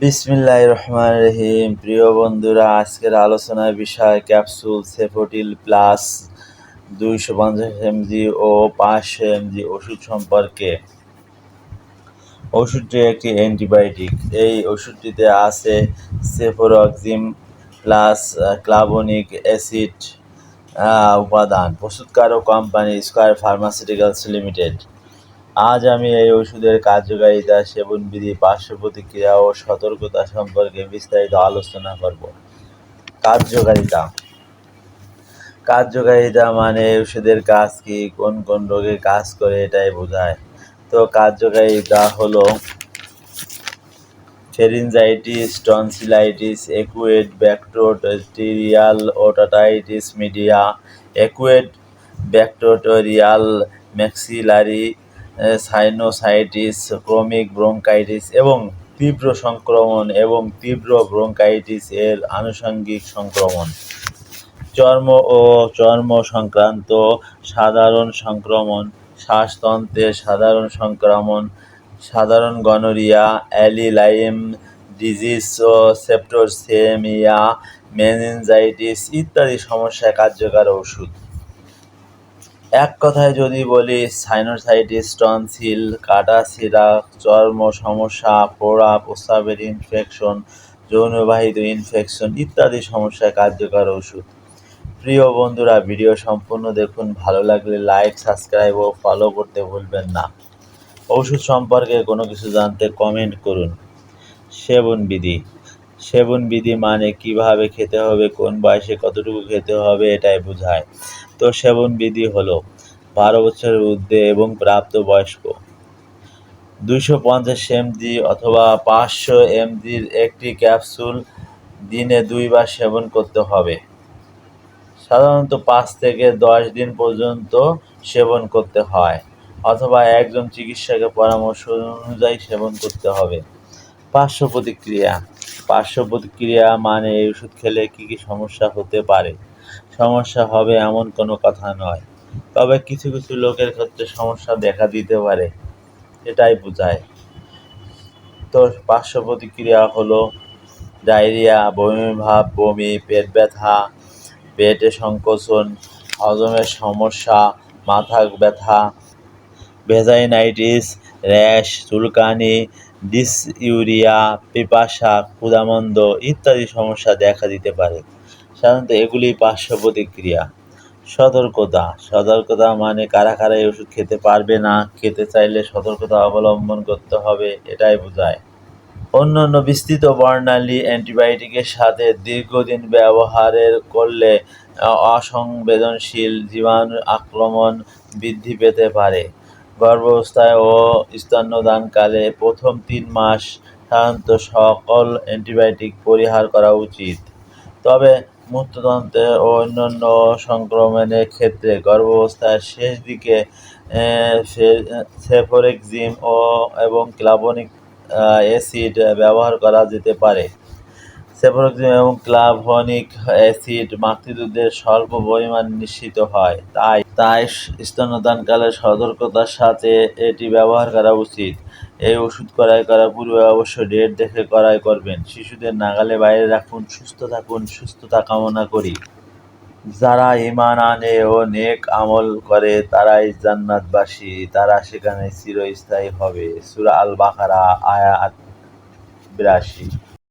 বিসমিল্লাহ রহমান রহিম। প্রিয় বন্ধুরা, আজকের আলোচনার বিষয় ক্যাপসুল সেফোটিল প্লাস দুইশো পঞ্চাশ এমজি ও পাঁচশো এমজি ওষুধ সম্পর্কে। ওষুধটি একটি অ্যান্টিবায়োটিক। এই ওষুধটিতে আছে সেফোরক্সিম প্লাস ক্লাবনিক অ্যাসিড উপাদান। প্রস্তুতকারক কোম্পানি স্কয়ার ফার্মাসিউটিক্যালস লিমিটেড। আজ আমি এই ওষুধের কার্যকারিতা, সেবনবিধি পার্শ্ব প্রতিক্রিয়া ও সতর্কতা সম্পর্কে বিস্তারিত আলোচনা করব। কার্যকারিতা। কার্যকারিতা মানে ওষুধের কাজ কি, কোন কোন রোগে কাজ করে এটাই বোঝায়। তো কার্যকারিতা হলো pharyngitis tonsillitis acute bacterial otitis media acute bacterial maxillary sinusitis, chronic bronchitis এবং তীব্র সংক্রমণ এবং তীব্র ব্রঙ্কাইটিস এর আনুষঙ্গিক সংক্রমণ। চর্ম ও চর্ম সংক্রান্ত সাধারণ সংক্রমণ শ্বাসতন্ত্রের সাধারণ সংক্রমণ, সাধারণ গনোরিয়া, অ্যালিলাইম ডিজিজ ও সেপ্টোসেমিয়া মেনিনজাইটিস ইত্যাদি সমস্যায় কার্যকর ওষুধ এক কথায় যদি বলি সাইনোসাইটিস টনসিল কাটাছিরা চর্ম সমস্যা ফোড়া প্রস্রাবের ইনফেকশন যৌনবাহিত ইনফেকশন ইত্যাদি সমস্যায় কার্যকর ওষুধ। প্রিয় বন্ধুরা ভিডিও সম্পূর্ণ দেখুন। ভালো লাগলে লাইক সাবস্ক্রাইব ও ফলো করতে ভুলবেন না। ওষুধ সম্পর্কে কোনো কিছু জানতে কমেন্ট করুন। সেবন বিধি। সেবন বিধি মানে কীভাবে খেতে হবে, কোন বয়সে কতটুকু খেতে হবে, এটাই বোঝায়। সেবন বিধি হলো বারো বছরের ঊর্ধ্বে এবং প্রাপ্তবয়স্ক। দুইশো পঞ্চাশ এমজি অথবা পাঁচশো এমজির একটি ক্যাপসুল দিনে দুইবার সেবন করতে হবে। সাধারণত পাঁচ থেকে দশ দিন পর্যন্ত সেবন করতে হয় অথবা একজন চিকিৎসকের পরামর্শ অনুযায়ী সেবন করতে হবে। পার্শ্ব প্রতিক্রিয়া পার্শ্ব প্রতিক্রিয়া মানে এই ওষুধ খেলে কী কী সমস্যা হতে পারে? সমস্যা হবে এমন কোনো কথা নয়। তবে কিছু কিছু লোকের ক্ষেত্রে সমস্যা দেখা দিতে পারে, এটাই বোঝায়। তো পার্শ্ব প্রতিক্রিয়া হলো ডায়রিয়া বমি ভাব বমি, পেট ব্যথা, পেটে সংকোচন, হজমের সমস্যা, মাথা ব্যথা, ভেজাইনাইটিস, র্যাশ, চুলকানি, ডিসইউরিয়া, পিপাসা, ক্ষুধামন্দ ইত্যাদি সমস্যা দেখা দিতে পারে। সাধারণত এগুলি পার্শ্ব প্রতিক্রিয়া সতর্কতা। সতর্কতা মানে কারা কারা এই ওষুধ খেতে পারবে না, খেতে চাইলে সতর্কতা অবলম্বন করতে হবে, এটাই বোঝায়। অন্য অন্য বিস্তৃত বর্ণালী অ্যান্টিবায়োটিকের সাথে দীর্ঘদিন ব্যবহারের করলে অসংবেদনশীল জীবাণু আক্রমণ বৃদ্ধি পেতে পারে। গর্ভাবস্থায় ও স্তন্যদানকালে প্রথম তিন মাস সাধারণত সকল অ্যান্টিবায়োটিক পরিহার করা উচিত। তবে মূত্রতন্ত্রে ও অন্যান্য সংক্রমণের ক্ষেত্রে গর্ভাবস্থার শেষ দিকে সেফোরেক্সিম ও, এবং ক্লাবনিক অ্যাসিড ব্যবহার করা যেতে পারে। সেফোরেক্সিম এবং ক্লাভনিক অ্যাসিড মাতৃদুধের স্বল্প পরিমাণ নিশ্চিত হয়। তাই তাই স্তন্যদানকালে সতর্কতার সাথে এটি ব্যবহার করা উচিত। এই ওষুধ ক্রয় করার পূর্বে অবশ্য ডেট দেখে ক্রয় করবেন। শিশুদের নাগালে বাইরে রাখুন, সুস্থ থাকুন, সুস্থতা কামনা করি। যারা ইমান আনে ও নেক আমল করে, তারাই জান্নাতবাসী। তারা সেখানে চিরস্থায়ী হবে। সুরা আল বাকারা আয়াত বিরাশি।